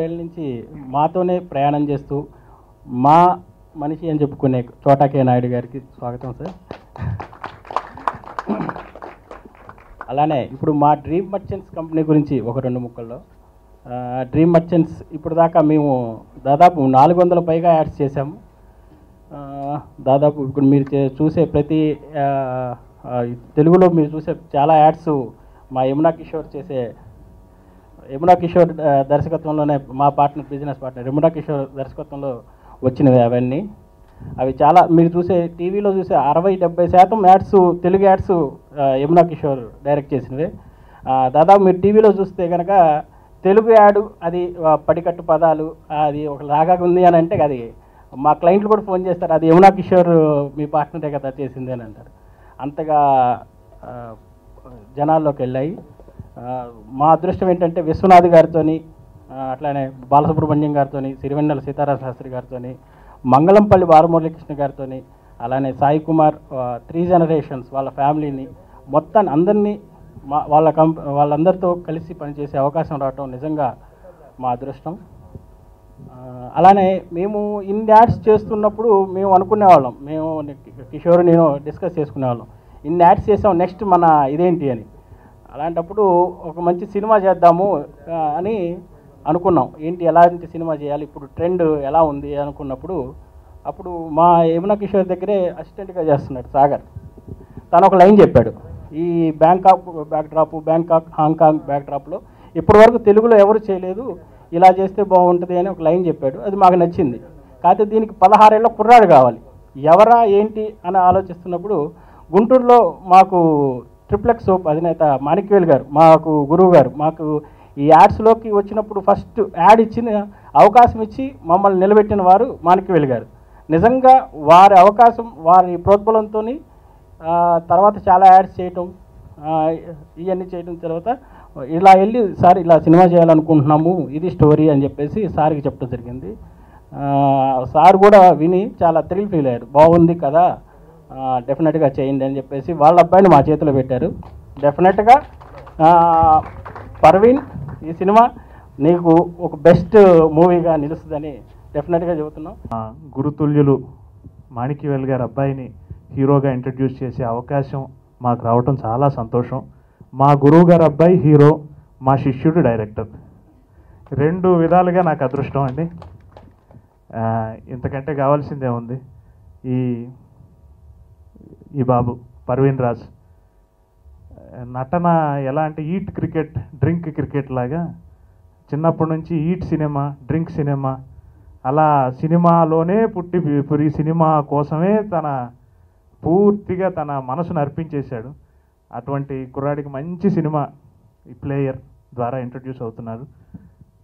మూడేళ్ళ నుంచి మాతోనే ప్రయాణం చేస్తూ మా మనిషి అని చెప్పుకునే చోటాకే నాయుడు గారికి స్వాగతం సార్. అలానే ఇప్పుడు మా డ్రీమ్ మర్చెంట్స్ కంపెనీ గురించి ఒక రెండు ముక్కల్లో డ్రీమ్ మర్చెంట్స్ ఇప్పుడు దాకా మేము దాదాపు నాలుగు వందల పైగా యాడ్స్ చేశాము. దాదాపు ఇప్పుడు మీరు చే- చూసే ప్రతి తెలుగులో మీరు చూసే చాలా యాడ్స్ మా యమునా కిషోర్ చేసే యమునా కిషోర్ దర్శకత్వంలోనే మా partner business partner Yamuna Kishore దర్శకత్వంలో వచ్చినవి అవన్నీ. అవి చాలా మీరు చూసే టీవీలో చూసే అరవై డెబ్బై శాతం ads Telugu ads Yamuna Kishore direct చేసినవి. దాదాపు మీరు టీవీలో చూస్తే కనుక తెలుగు యాడ్ అది పడికట్టు పదాలు అది ఒక లాగా ఉంది అని అంటే అది మా క్లయింట్లు కూడా ఫోన్ చేస్తారు అది యమునా కిషోర్ మీ పార్ట్నరే కదా చేసింది అని అంటారు. అంతగా జనాల్లోకి వెళ్ళాయి. మా అదృష్టం ఏంటంటే విశ్వనాథ్ గారితోని అట్లానే బాలసుబ్రహ్మణ్యం గారితోని సిరివెన్నెల సీతారామ శాస్త్రి గారితోని మంగళంపల్లి వారమురళీకృష్ణ గారితోని అలానే సాయి కుమార్ త్రీ జనరేషన్స్ వాళ్ళ ఫ్యామిలీని మొత్తాన్ని అందరినీ మా వాళ్ళ కం వాళ్ళందరితో కలిసి పనిచేసే అవకాశం రావటం నిజంగా మా అదృష్టం. అలానే మేము ఇన్ని యాడ్స్ చేస్తున్నప్పుడు మేము అనుకునేవాళ్ళం. మేము కిషోర్ నేను డిస్కస్ చేసుకునేవాళ్ళం. ఇన్ని యాడ్స్ చేసాం నెక్స్ట్ మన ఇదేంటి అని. అలాంటప్పుడు ఒక మంచి సినిమా చేద్దాము అని అనుకున్నాం. ఏంటి ఎలాంటి సినిమా చేయాలి ఇప్పుడు ట్రెండ్ ఎలా ఉంది అనుకున్నప్పుడు అప్పుడు మా యమునా కిషోర్ దగ్గరే అసిస్టెంట్గా చేస్తున్నాడు సాగర్. తను ఒక లైన్ చెప్పాడు. ఈ Bangkok backdrop Bangkok Hong Kong బ్యాక్డ్రాప్లో ఇప్పటి వరకు తెలుగులో ఎవరు చేయలేదు ఇలా చేస్తే బాగుంటుంది అని ఒక లైన్ చెప్పాడు. అది మాకు నచ్చింది. కాకపోతే దీనికి పదహారేళ్ళ కుర్రాడు కావాలి. ఎవరా ఏంటి అని ఆలోచిస్తున్నప్పుడు గుంటూరులో మాకు ట్రిప్లెక్స్ సోప్ అధినేత మాణిక్వేల్ గారు మాకు గురువు గారు మాకు ఈ యాడ్స్లోకి వచ్చినప్పుడు ఫస్ట్ యాడ్ ఇచ్చిన అవకాశం ఇచ్చి మమ్మల్ని నిలబెట్టిన వారు మాణిక్వేల్ గారు. నిజంగా వారి అవకాశం వారి ప్రోద్బలంతో తర్వాత చాలా యాడ్స్ చేయటం ఇవన్నీ చేయడం తర్వాత ఇలా వెళ్ళి సార్ ఇలా సినిమా చేయాలనుకుంటున్నాము ఇది స్టోరీ అని చెప్పేసి సార్కి చెప్పడం జరిగింది. ఆ, సార్ కూడా విని చాలా థ్రిల్ ఫీల్ అయ్యారు. బాగుంది కదా డెఫినెట్గా చేయండి అని చెప్పేసి వాళ్ళ అబ్బాయిని మా చేతిలో పెట్టారు. డెఫినెట్గా పర్వీన్ ఈ సినిమా నీకు ఒక బెస్ట్ మూవీగా నిలుస్తుందని డెఫినెట్గా చెబుతున్నాం. గురుతుల్యులు మాణిక్యవేల్ గారి అబ్బాయిని హీరోగా ఇంట్రడ్యూస్ చేసే అవకాశం మాకు రావటం చాలా సంతోషం. మా గురువు గారి అబ్బాయి హీరో మా శిష్యుడు డైరెక్టర్ రెండు విధాలుగా నాకు అదృష్టం అండి. ఇంతకంటే కావాల్సిందే ఉంది. ఈ ఈ బాబు పర్వీన్ రాజ్. నటన ఎలా అంటే ఈట్ క్రికెట్ డ్రింక్ క్రికెట్ లాగా. చిన్నప్పటి నుంచి ఈట్ సినిమా డ్రింక్ సినిమా. అలా సినిమాలోనే పుట్టి ఇప్పుడు ఈ సినిమా కోసమే తన పూర్తిగా తన మనసును అర్పించేశాడు. అటువంటి కుర్రాడికి మంచి సినిమా ఈ ప్లేయర్ ద్వారా ఇంట్రడ్యూస్ అవుతున్నారు.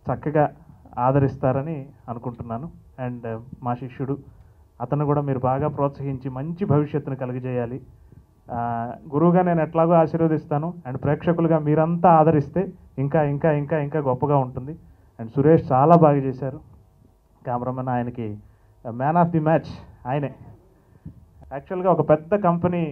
చక్కగా ఆదరిస్తారని అనుకుంటున్నాను. అండ్ మా శిష్యుడు అతను కూడా మీరు బాగా ప్రోత్సహించి మంచి భవిష్యత్తును కలిగజేయాలి. గురువుగా నేను ఎట్లాగో ఆశీర్వదిస్తాను. అండ్ ప్రేక్షకులుగా మీరంతా ఆదరిస్తే ఇంకా ఇంకా ఇంకా ఇంకా గొప్పగా ఉంటుంది. అండ్ సురేష్ చాలా బాగా చేశారు. కెమెరామెన్ ఆయనకి మ్యాన్ ఆఫ్ ది మ్యాచ్ ఆయనే. యాక్చువల్గా ఒక పెద్ద కంపెనీ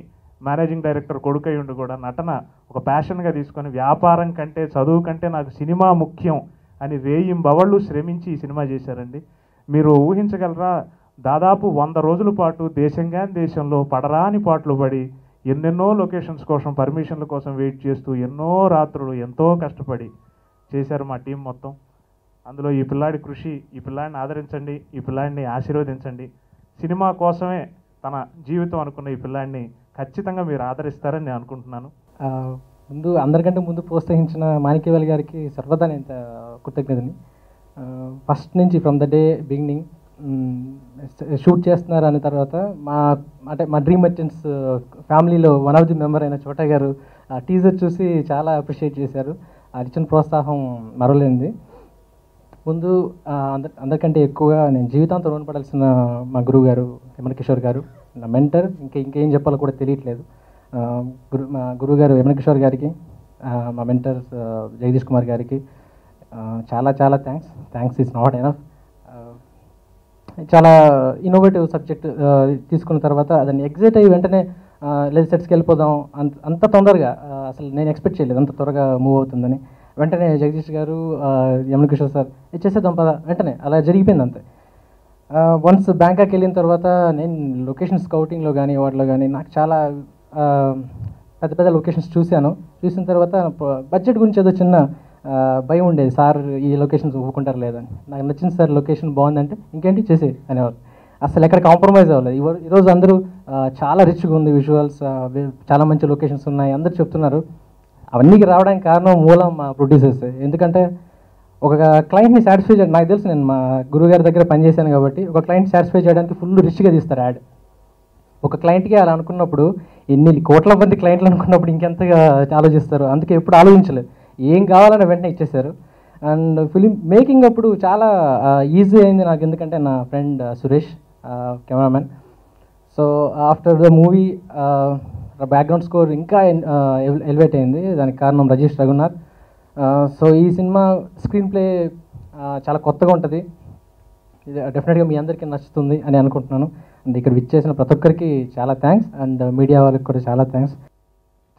మేనేజింగ్ డైరెక్టర్ కొడుకై ఉండి కూడా నటన ఒక ప్యాషన్గా తీసుకొని వ్యాపారం కంటే చదువు కంటే నాకు సినిమా ముఖ్యం అని వేయింబవళ్ళు శ్రమించి ఈ సినిమా చేశారండి. మీరు ఊహించగలరా? దాదాపు వంద రోజుల పాటు దేశంగా దేశంలో పడరాని పాటలు పడి ఎన్నెన్నో లొకేషన్స్ కోసం పర్మిషన్ల కోసం వెయిట్ చేస్తూ ఎన్నో రాత్రులు ఎంతో కష్టపడి చేశారు మా టీం మొత్తం. అందులో ఈ పిల్లాడి కృషి ఈ పిల్లాడిని ఆదరించండి ఈ పిల్లాడిని ఆశీర్వదించండి. సినిమా కోసమే తన జీవితం అనుకున్న ఈ పిల్లాడిని ఖచ్చితంగా మీరు ఆదరిస్తారని నేను అనుకుంటున్నాను. ముందు అందరికంటే ముందు ప్రోత్సహించిన మాణిక్యవేల్ గారికి సర్వదా నేను కృతజ్ఞతని. ఫస్ట్ నుంచి from the day beginning shoot చేస్తున్నారు అనే తర్వాత మా అంటే మా డ్రీమ్ మర్చెంట్స్ ఫ్యామిలీలో వన్ ఆఫ్ ది మెంబర్ అయిన చోటా గారు ఆ టీజర్ చూసి చాలా అప్రిషియేట్ చేశారు. అది ఇచ్చిన ప్రోత్సాహం మరవలేనిది. ముందు అంద అందరికంటే ఎక్కువగా నేను జీవితాంతం రుణపడాల్సిన మా గురువు గారు యమన కిషోర్ గారు నా మెంటర్. ఇంకా ఇంకేం చెప్పాలో కూడా తెలియట్లేదు. గురు మా గురువు గారు యమన కిషోర్ గారికి మా మెంటర్ జగదీష్ కుమార్ గారికి చాలా చాలా thanks. Thanks is not enough. చాలా ఇన్నోవేటివ్ సబ్జెక్ట్ తీసుకున్న తర్వాత దాన్ని ఎగ్జైట్ అయ్యి వెంటనే లేదు సెట్స్కి వెళ్ళిపోదాం అంత అంత తొందరగా అసలు నేను ఎక్స్పెక్ట్ చేయలేదు అంత త్వరగా మూవ్ అవుతుందని. వెంటనే జగదీష్ గారు యమున కిషోర్ సార్ ఇచ్చేసేద్దాం పద వెంటనే అలా జరిగిపోయింది అంతే. వన్స్ బ్యాంకాక్ వెళ్ళిన తర్వాత నేను లొకేషన్ స్కౌటింగ్లో కానీ వాటిలో కానీ నాకు చాలా పెద్ద పెద్ద లొకేషన్స్ చూశాను. చూసిన తర్వాత బడ్జెట్ గురించి ఏదో చిన్న భయం ఉండేది. సార్ ఈ లొకేషన్స్ ఒప్పుకుంటారు లేదని. నాకు నచ్చింది సార్ లొకేషన్ బాగుందంటే ఇంకేంటి చేసే అనేవారు అసలు ఎక్కడ కాంప్రమైజ్ అవ్వలేదు. ఇవ- ఈరోజు అందరూ చాలా రిచ్గా ఉంది విజువల్స్ చాలా మంచి లొకేషన్స్ ఉన్నాయి. అందరు చెప్తున్నారు. అవన్నీ రావడానికి కారణం మూలం మా ప్రొడ్యూసర్స్ ఎందుకంటే ఒక క్లయింట్ని సాటిస్ఫై చేయడం నాకు తెలుసు నేను మా గురుగారి దగ్గర పనిచేశాను కాబట్టి ఒక క్లయింట్ సాటిస్ఫై చేయడానికి ఫుల్ రిచ్గా తీస్తారు యాడ్ ఒక క్లయింట్కి అలా అనుకున్నప్పుడు ఎన్ని కోట్ల మంది క్లయింట్లు అనుకున్నప్పుడు ఇంకెంతగా ఆలోచిస్తారు? అందుకే ఎప్పుడు ఆలోచించలేదు. ఏం కావాలని వెంటనే ఇచ్చేశారు. అండ్ ఫిలిం మేకింగ్ అప్పుడు చాలా ఈజీ అయింది నాకు ఎందుకంటే నా friend Suresh cameraman so after the movie background score ఇంకా ఎలివేట్ అయింది. దానికి కారణం రజేష్ రఘునాథ్. సో ఈ సినిమా స్క్రీన్ ప్లే చాలా కొత్తగా ఉంటుంది. ఇది డెఫినెట్గా మీ అందరికీ నచ్చుతుంది అని అనుకుంటున్నాను. అండ్ ఇక్కడ విచ్చేసిన ప్రతి ఒక్కరికి చాలా థ్యాంక్స్. అండ్ మీడియా వాళ్ళకి కూడా చాలా థ్యాంక్స్.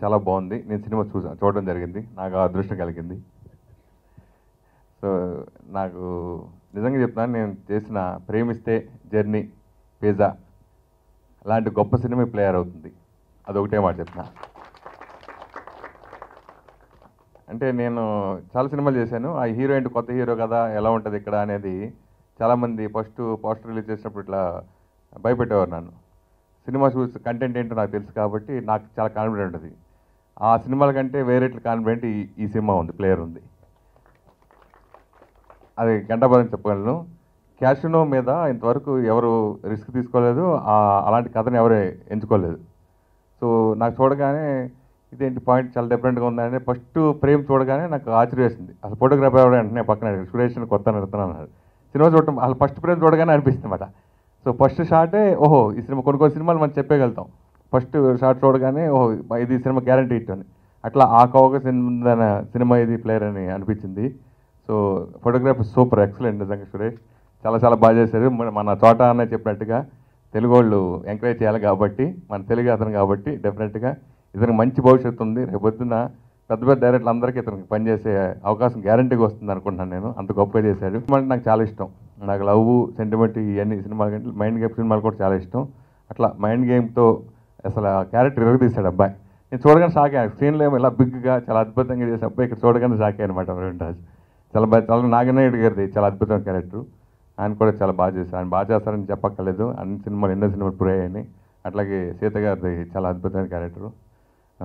చాలా బాగుంది. నేను సినిమా చూసా చూడడం జరిగింది. నాకు ఆ అదృష్టం కలిగింది. సో నాకు నిజంగా చెప్తున్నాను నేను చేసిన ప్రేమిస్తే జర్నీ పిజ్జా అలాంటి గొప్ప సినిమా ప్లేయర్ అవుతుంది. అదొకటే మాట చెప్తున్నా. అంటే నేను చాలా సినిమాలు చేశాను. ఆ హీరో ఏంటి కొత్త హీరో కదా ఎలా ఉంటుంది ఇక్కడ అనేది చాలామంది ఫస్ట్ పోస్టర్ రిలీజ్ చేసినప్పుడు ఇట్లా భయపెట్టేవారు నన్ను. సినిమా చూసి కంటెంట్ ఏంటో నాకు తెలుసు కాబట్టి నాకు చాలా కాన్ఫిడెంట్ ఉంటుంది. ఆ సినిమాల కంటే వేరేట్లు కాన్ఫిడెంట్ ఈ ఈ సినిమా ఉంది ప్లేయర్ ఉంది. అది గంటాపదం చెప్పగలను. క్యాషినో మీద ఇంతవరకు ఎవరు రిస్క్ తీసుకోలేదు. అలాంటి కథను ఎవరు ఎంచుకోలేదు. సో నాకు చూడగానే ఇదేంటి పాయింట్ చాలా డిఫరెంట్గా ఉందని ఫస్ట్ ప్రేమ్ చూడగానే నాకు ఆశ్చర్య వేసింది. అసలు ఫోటోగ్రాఫర్ ఎవరు అంటే పక్కన అడిగాడు, సురేష్ కొత్త నడుతున్నాను సినిమా చూడటం అసలు ఫస్ట్ ప్రేమ్ చూడగానే అనిపిస్తుంది అన్నమాట. సో ఫస్ట్ షాటే ఓహో ఈ సినిమా కొన్ని కొన్ని సినిమాలు మనం చెప్పగలుగుతాం. ఫస్ట్ షార్ట్ చూడగానే ఓహో ఇది సినిమా గ్యారంటీ ఇట్ అని అట్లా ఆ కవక సినిమా సినిమా ఇది ప్లేయర్ అని అనిపించింది. సో ఫోటోగ్రఫీ సూపర్ ఎక్సలెంట్ నిజంగా సురేష్. చాలా చాలా బాగా చేశారు. మన- మన తోట అన్న చెప్పినట్టుగా తెలుగు వాళ్ళు ఎంకరేజ్ చేయాలి కాబట్టి మన తెలుగు అతను కాబట్టి డెఫినెట్గా ఇతనికి మంచి భవిష్యత్తు ఉంది. రేపొద్దున పెద్ద పెద్ద డైరెక్టర్లు అందరికీ ఇతనికి పనిచేసే అవకాశం గ్యారంటీగా వస్తుంది అనుకుంటున్నాను నేను. అంత గొప్పగా చేశాడు అంటే నాకు చాలా ఇష్టం. నాకు లవ్ సెంటిమెంట్ ఇవన్నీ సినిమాలు మైండ్ గేమ్ సినిమాలు కూడా చాలా ఇష్టం. అట్లా మైండ్ గేమ్తో అసలు ఆ క్యారెక్టర్ ఎరగదీశాడు అబ్బాయి? నేను చూడగానే షాక్ స్క్రీన్లో ఏమో ఇలా బిగ్గా చాలా అద్భుతంగా చేసే అబ్బాయి ఇక్కడ చూడగానే షాక్ అనమాట అరవింద్ రాజు చాలా బాగా చాలా నాగనాయుడు గారిది చాలా అద్భుతమైన క్యారెక్టర్. ఆయన కూడా చాలా బాగా చేశారు. ఆయన బాగా చేస్తారని చెప్పక్కర్లేదు. అన్ని సినిమాలు ఎన్నో సినిమాలు ప్రూవ్ అయ్యాయి అట్లాగే సీత గారిది చాలా అద్భుతమైన క్యారెక్టర్.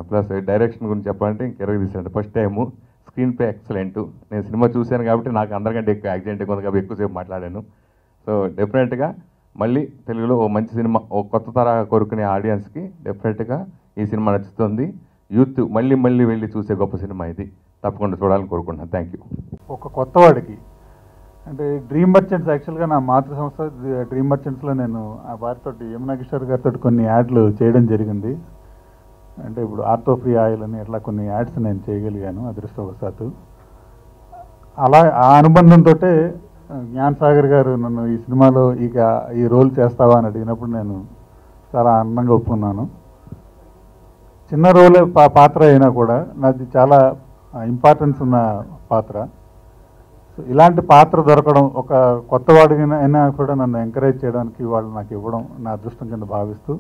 ప్లస్ డైరెక్షన్ గురించి చెప్పాలంటే ఇంకెరగ తీసాడు first time screenplay excellent. నేను సినిమా చూశాను కాబట్టి నాకు అందరికంటే ఎక్కువ యాక్సిడెంట్ ఉంది కాబట్టి ఎక్కువసేపు మాట్లాడాను. సో డెఫినెట్గా మళ్ళీ తెలుగులో ఓ మంచి సినిమా ఓ కొత్త తరహా కోరుకునే ఆడియన్స్కి డెఫినెట్గా ఈ సినిమా నచ్చుతుంది. యూత్ మళ్ళీ మళ్ళీ వెళ్ళి చూసే గొప్ప సినిమా ఇది. తప్పకుండా చూడాలని కోరుకుంటున్నాను. థ్యాంక్ యూ ఒక కొత్తవాడికి అంటే డ్రీమ్ మర్చెంట్స్ యాక్చువల్గా నా మాతృ సంస్థ డ్రీమ్ మర్చెంట్స్లో నేను ఆ వారితో యమునా కిషోర్ గారితో కొన్ని యాడ్లు చేయడం జరిగింది. అంటే ఇప్పుడు ఆర్థో ఫ్రీ ఆయిల్ అని అట్లా కొన్ని యాడ్స్ నేను చేయగలిగాను అదృష్టవశాత్తు. అలా ఆ అనుబంధంతో జ్ఞాన్ సాగర్ గారు నన్ను ఈ సినిమాలో ఇక ఈ రోల్ చేస్తావా అని అడిగినప్పుడు నేను చాలా ఆనందంగా ఒప్పుకున్నాను. చిన్న రోలే పా పాత్ర అయినా కూడా నాది చాలా ఇంపార్టెన్స్ ఉన్న పాత్ర. సో ఇలాంటి పాత్ర దొరకడం ఒక కొత్త వాడికి అయినా కూడా నన్ను ఎంకరేజ్ చేయడానికి వాళ్ళు నాకు ఇవ్వడం నా అదృష్టం కింద భావిస్తూ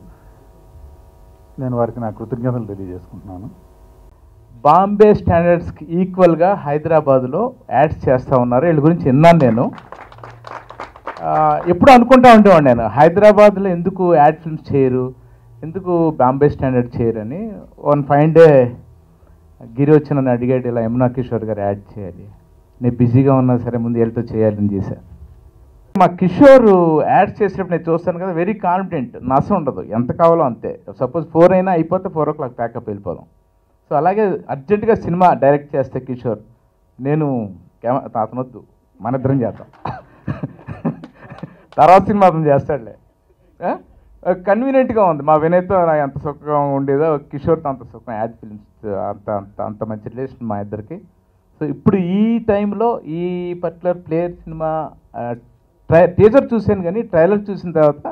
నేను వారికి నా కృతజ్ఞతలు తెలియజేసుకుంటున్నాను. బాంబే స్టాండర్డ్స్కి ఈక్వల్గా హైదరాబాద్లో యాడ్స్ చేస్తూ ఉన్నారు. వీళ్ళ గురించి విన్నాను నేను. ఎప్పుడు అనుకుంటా ఉండేవాడు నేను. హైదరాబాద్లో ఎందుకు యాడ్ ఫిల్మ్స్ చేయరు? ఎందుకు బాంబే స్టాండర్డ్ చేయరని? వన్ ఫైన్ డే గిరి వచ్చి నన్ను అడిగాడు ఇలా యమునా కిషోర్ గారు యాడ్ చేయాలి. నేను బిజీగా ఉన్నా సరే ముందు వీళ్ళతో చేయాలని చేశాను మా కిషోర్ యాడ్ చేసినప్పుడు నేను చూస్తాను కదా వెరీ కాన్ఫిడెంట్ నస ఉండదు. ఎంత కావాలో అంతే. సపోజ్ ఫోర్ అయినా అయిపోతే ఫోర్ ఓ క్లాక్ ప్యాకప్ వెళ్ళిపోదాం. సో అలాగే అర్జెంటుగా సినిమా డైరెక్ట్ చేస్తే కిషోర్ నేను కెమెరా అతనొద్దు మన ఇద్దరం చేద్దాం. తర్వాత సినిమా అతను చేస్తాడులే. కన్వీనియంట్గా ఉంది. మా వినయ్తో నాకు ఎంత సుఖంగా ఉండేదో కిషోర్తో అంత సుఖం యాడ్ ఫిల్మ్స్ అంత అంత అంత మంచి రిలేషన్ మా ఇద్దరికి. సో ఇప్పుడు ఈ టైంలో ఈ particular player cinema try teaser చూశాను కానీ ట్రైలర్ చూసిన తర్వాత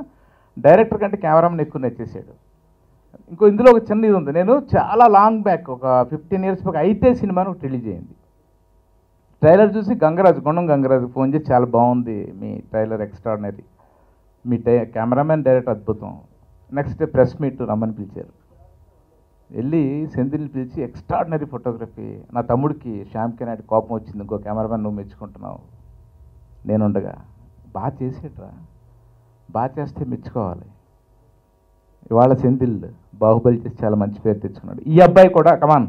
డైరెక్టర్ కంటే కెమెరామెన్ ఎక్కువ నచ్చేసాడు. ఇంకో ఇందులో ఒక చిన్న ఇది ఉంది నేను చాలా లాంగ్ బ్యాక్ ఒక ఫిఫ్టీన్ ఇయర్స్ బ్యాక్ అయితే సినిమాను రిలీజ్ అయింది ట్రైలర్ చూసి గంగరాజు గుండం గంగరాజు ఫోన్ చేసి చాలా బాగుంది మీ ట్రైలర్ ఎక్స్ట్రాడినరీ మీ టై కెమెరామెన్ డైరెక్ట్ అద్భుతం. నెక్స్ట్ డే ప్రెస్ మీట్ రమ్మని పిలిచారు. వెళ్ళి సెంధిని పిలిచి ఎక్స్ట్రాడినరీ ఫోటోగ్రఫీ నా తమ్ముడికి శ్యామ్ కెనాడి కోపం వచ్చింది. ఇంకో కెమెరామెన్ నువ్వు మెచ్చుకుంటున్నావు. నేనుండగా బాగా చేసేట్రా. బాగా చేస్తే మెచ్చుకోవాలి. ఇవాళ సెంథిల్ బాహుబలి చేసి చాలా మంచి పేరు తెచ్చుకున్నాడు. ఈ అబ్బాయి కూడా కమాన్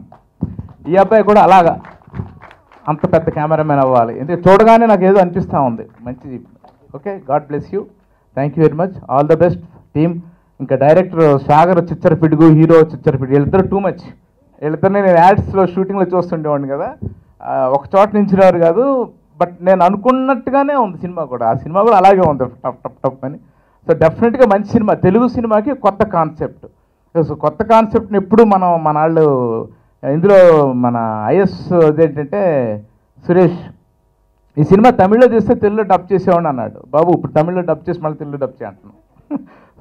ఈ అబ్బాయి కూడా అలాగా. అంత పెద్ద కెమెరామెన్ అవ్వాలి. ఎందుకంటే చూడగానే నాకు ఏదో అనిపిస్తూ ఉంది. మంచి okay god bless you thank you very much all the best team ఇంకా డైరెక్టర్ సాగర్ చిచ్చరపిడుగు హీరో చిచ్చరపిడుగు వీళ్ళిద్దరు టూ మచ్ వీళ్ళిద్దరిని నేను యాడ్స్లో షూటింగ్లో చూస్తుండేవాడిని కదా. ఒక చోట నించినవారు కాదు. బట్ నేను అనుకున్నట్టుగానే ఉంది సినిమా కూడా. ఆ సినిమా కూడా అలాగే ఉంది. టప్ టప్ టప్ అని. సో డెఫినెట్గా మంచి సినిమా తెలుగు సినిమాకి కొత్త కాన్సెప్ట్ సో కొత్త కాన్సెప్ట్ని ఎప్పుడు మనం మన వాళ్ళు ఇందులో మన ఐఎస్ అదేంటంటే సురేష్ ఈ సినిమా తమిళ్ళో చేస్తే తెలుగులో డబ్ చేసేవాడిని అన్నాడు. బాబు ఇప్పుడు తమిళ్ళో డబ్ చేసి మళ్ళీ తెలుగులో డబ్ చేయంటున్నాం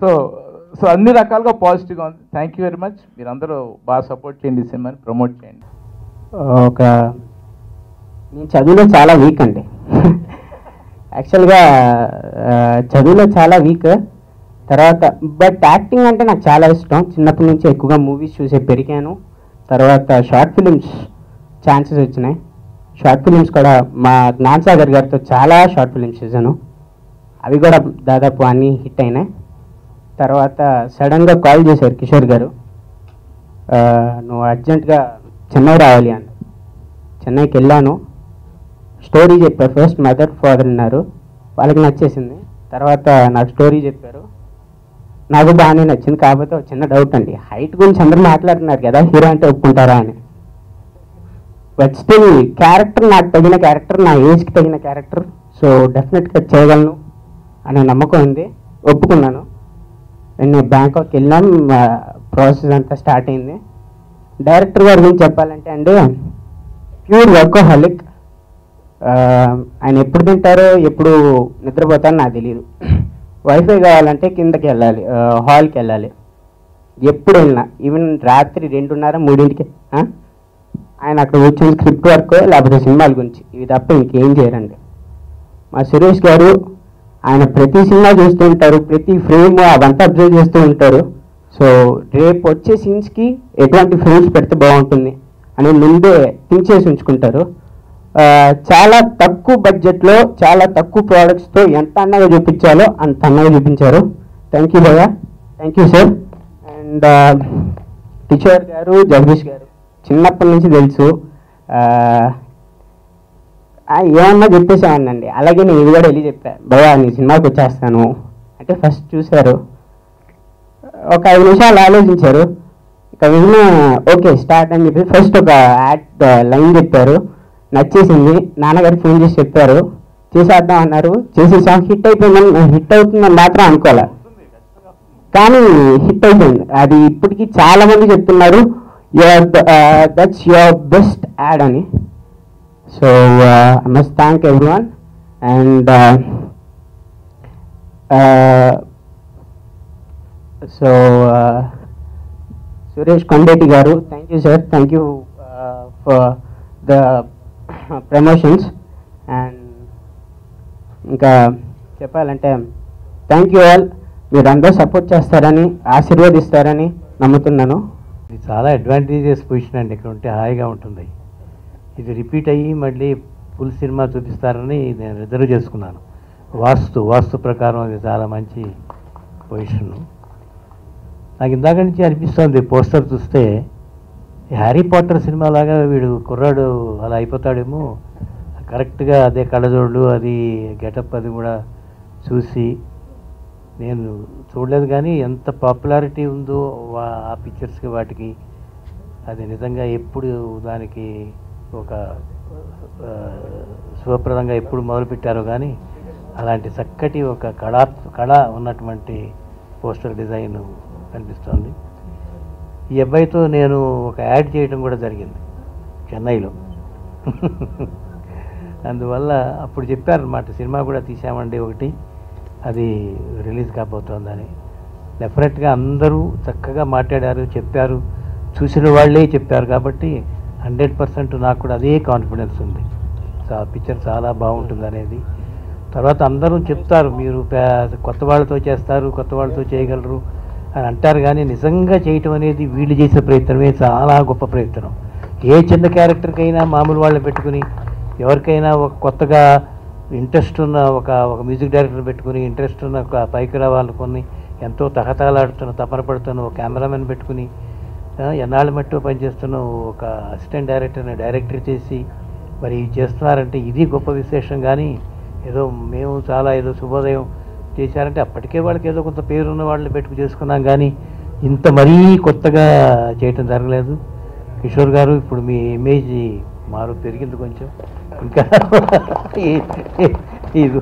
సో సో అన్ని రకాలుగా పాజిటివ్గా ఉంది. థ్యాంక్ యూ వెరీ మచ్ మీరందరూ బాగా సపోర్ట్ చేయండి ఈ సినిమాని ప్రమోట్ చేయండి. ఒక నేను చదువులో చాలా వీక్ అండి. యాక్చువల్గా చదువులో చాలా వీక్ తర్వాత బట్ యాక్టింగ్ అంటే నాకు చాలా ఇష్టం. చిన్నప్పటి నుంచి ఎక్కువగా మూవీస్ చూసే పెరిగాను. తర్వాత షార్ట్ ఫిలిమ్స్ ఛాన్సెస్ వచ్చినాయి. షార్ట్ ఫిలిమ్స్ కూడా మా జ్ఞాన్ సాగర్ గారితో చాలా షార్ట్ ఫిలిమ్స్ చేశాను అవి కూడా దాదాపు అన్నీ హిట్ అయినాయి. తర్వాత సడన్గా కాల్ చేశారు కిషోర్ గారు. నువ్వు అర్జెంటుగా చెన్నై రావాలి అని. చెన్నైకి వెళ్ళాను. స్టోరీ చెప్పారు. ఫస్ట్ మదర్ ఫాదర్ ఉన్నారు వాళ్ళకి నచ్చేసింది. తర్వాత నాకు స్టోరీ చెప్పారు. నాకు బాగానే నచ్చింది. కాకపోతే ఒక చిన్న డౌట్ అండి. హైట్ గురించి అందరూ మాట్లాడుతున్నారు కదా హీరో అంటే ఒప్పుకుంటారా అని. బట్ స్టిల్ క్యారెక్టర్ నాకు తగిన క్యారెక్టర్ నా ఏజ్కి తగిన క్యారెక్టర్ సో డెఫినెట్గా చేయగలను అనే నమ్మకం ఉంది. ఒప్పుకున్నాను. నేను బ్యాంకాక్ వెళ్ళాం. ప్రాసెస్ అంతా స్టార్ట్ అయింది. డైరెక్టర్ గారి గురించి చెప్పాలంటే అండి ప్యూర్ వర్కోహాలిక్ ఆయన ఎప్పుడు తింటారో ఎప్పుడు నిద్రపోతారో నాకు తెలియదు వైఫై కావాలంటే కిందకి వెళ్ళాలి హాల్కి వెళ్ళాలి. ఎప్పుడు వెళ్ళినా ఈవెన్ రాత్రి రెండున్నర మూడింటికి ఆయన అక్కడ కూర్చొని స్క్రిప్ట్ వర్క్ లేకపోతే సినిమాల గురించి. ఇవి తప్ప ఇంకేం చేయరండి. మా సురేష్ గారు ఆయన ప్రతి సినిమా చూస్తూ ఉంటారు ప్రతి ఫ్రేమ్ అవంతా అబ్జర్వ్ చేస్తూ ఉంటారు. సో రేపు వచ్చే సీన్స్కి ఎటువంటి ఫ్రేమ్స్ పెడితే బాగుంటుంది అని ముందే థింక్ చేసి ఉంచుకుంటారు. చాలా తక్కువ బడ్జెట్లో చాలా తక్కువ ప్రోడక్ట్స్తో ఎంత అన్నగా చూపించాలో అంత అన్నగా చూపించారు. థ్యాంక్ యూ భయ్య. Thank you sir and teacher గారు జగదీష్ గారు చిన్నప్పటి నుంచి తెలుసు. ఏమన్నా చెప్పేసామనండి అలాగే నేను ఇది కూడా వెళ్ళి చెప్పాను భయ్యా నీ సినిమాకి వచ్చేస్తాను. అంటే ఫస్ట్ చూశారు. ఒక ఐదు నిమిషాలు ఆలోచించారు. ఇక విన్న ఓకే స్టార్ట్ అని చెప్పి ఫస్ట్ ఒక యాడ్ లైన్ చెప్పారు. నచ్చేసింది. నాన్నగారు ఫోన్ చేసి చెప్పారు. చేసేద్దాం అన్నారు. చేసేసాం హిట్ అయిపోయిందని హిట్ అవుతుందని మాత్రం అనుకోలే. కానీ హిట్ అయిపోయింది. అది ఇప్పటికీ చాలా మంది చెప్తున్నారు your that's your best ad అని. So I must thank everyone and so Suresh Kondeti గారు thank you sir thank you for the promotions. And ఇంకా చెప్పాలంటే థ్యాంక్ యూ ఆల్ మీరు అందరూ సపోర్ట్ చేస్తారని ఆశీర్వదిస్తారని నమ్ముతున్నాను. ఇది చాలా అడ్వాంటేజెస్ పొజిషన్ అండి. ఇక్కడ ఉంటే హాయిగా ఉంటుంది. ఇది రిపీట్ అయ్యి మళ్ళీ ఫుల్ సినిమా చూపిస్తారని నేను రిజర్వ్ చేసుకున్నాను. వాస్తు వాస్తు ప్రకారం అది చాలా మంచి పొజిషన్ నాకు ఇందాక నుంచి అనిపిస్తుంది పోస్టర్ చూస్తే హ్యారీ పాటర్ సినిమా లాగా వీడు కుర్రాడు అలా అయిపోతాడేమో. కరెక్ట్గా అదే కళ్ళజోళ్ళు అది గెటప్ అది కూడా చూసి నేను చూడలేదు కానీ ఎంత పాపులారిటీ ఉందో వా- ఆ పిక్చర్స్కి వాటికి. అది నిజంగా ఎప్పుడు దానికి ఒక శుభప్రదంగా ఎప్పుడు మొదలుపెట్టారో కానీ అలాంటి చక్కటి ఒక కళా కళ ఉన్నటువంటి పోస్టర్ డిజైన్ కనిపిస్తోంది. ఈ అబ్బాయితో నేను ఒక యాడ్ చేయడం కూడా జరిగింది చెన్నైలో. అందువల్ల అప్పుడు చెప్పారనమాట సినిమా కూడా తీసామండి ఒకటి అది రిలీజ్ కాబోతోందని. డెఫినెట్గా అందరూ చక్కగా మాట్లాడారు చెప్పారు చూసిన వాళ్ళే చెప్పారు కాబట్టి హండ్రెడ్ పర్సెంట్ నాకు కూడా అదే కాన్ఫిడెన్స్ ఉంది. ఆ పిక్చర్ చాలా బాగుంటుంది అనేది. తర్వాత అందరూ చెప్తారు మీరు కొత్త వాళ్ళతో చేస్తారు కొత్త వాళ్ళతో చేయగలరు. అని అంటారు కానీ నిజంగా చేయటం అనేది వీళ్ళు చేసే ప్రయత్నమే చాలా గొప్ప ప్రయత్నం. ఏ చిన్న క్యారెక్టర్కైనా మామూలు వాళ్ళని పెట్టుకుని ఎవరికైనా ఒక కొత్తగా ఇంట్రెస్ట్ ఉన్న ఒక ఒక మ్యూజిక్ డైరెక్టర్ పెట్టుకుని ఇంట్రెస్ట్ ఉన్న ఒక పైకి రావాలనుకుని ఎంతో తహతాలాడుతున్న తపన పడుతున్న ఒక కెమెరామెన్ పెట్టుకుని ఆ, ఎన్నాళ్ళ మట్టు పనిచేస్తున్న ఒక అసిస్టెంట్ డైరెక్టర్ని డైరెక్టర్ చేసి మరి చేస్తున్నారంటే ఇది గొప్ప విశేషం. కానీ ఏదో మేము చాలా ఏదో శుభోదయం చేశారంటే అప్పటికే వాళ్ళకి ఏదో కొంత పేరున్న వాళ్ళని పెట్టుకు చేసుకున్నాం కానీ ఇంత మరీ కొత్తగా చేయటం జరగలేదు. కిషోర్ గారు ఇప్పుడు మీ ఇమేజ్ మారు పెరిగింది కొంచెం. ఇంకా ఇది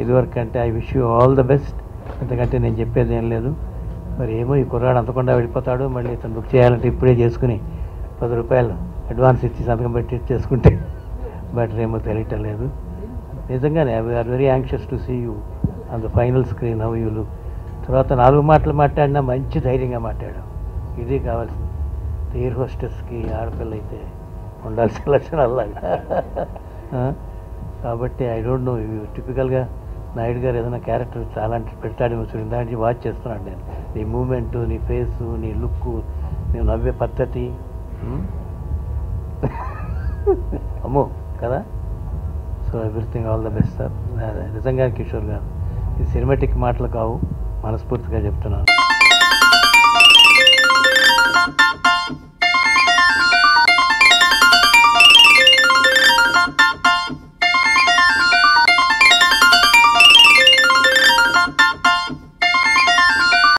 ఇదివరకు అంటే I wish you all the best ఎందుకంటే నేను చెప్పేది ఏం లేదు. మరి ఏమో ఈ కుర్రాడు అంతకుండా వెళ్ళిపోతాడు. మళ్ళీ ఇతను బుక్ చేయాలంటే ఇప్పుడే చేసుకుని పది రూపాయలు అడ్వాన్స్ ఇచ్చి సంతకం పెట్టి చేసుకుంటే బెటర్ ఏమో తెలియటం లేదు. నిజంగానే are very anxious to see you on the final screen how you look తర్వాత నాలుగు మాటలు మాట్లాడినా మంచి ధైర్యంగా మాట్లాడాం ఇది కావాల్సింది. ఎయిర్ హోస్టెస్కి ఆడపిల్ల అయితే ఉండాల్సిన లక్షణాలు అలాగా ఆ? కాబట్టి ఐ డోంట్ నో టిపికల్గా నాయుడు గారు ఏదైనా క్యారెక్టర్ చాలా పెడతాడేమో చూడండి దాని నుంచి వాచ్ చేస్తున్నాను నేను. నీ మూమెంట్ నీ ఫేసు నీ లుక్ నీ నవ్వే పద్ధతి? అమ్మో కదా? So everything all the best sir. నిజంగా కిషోర్ గారు. సినిమాటిక్ మాటలు కావు. మనస్ఫూర్తిగా చెప్తున్నాను.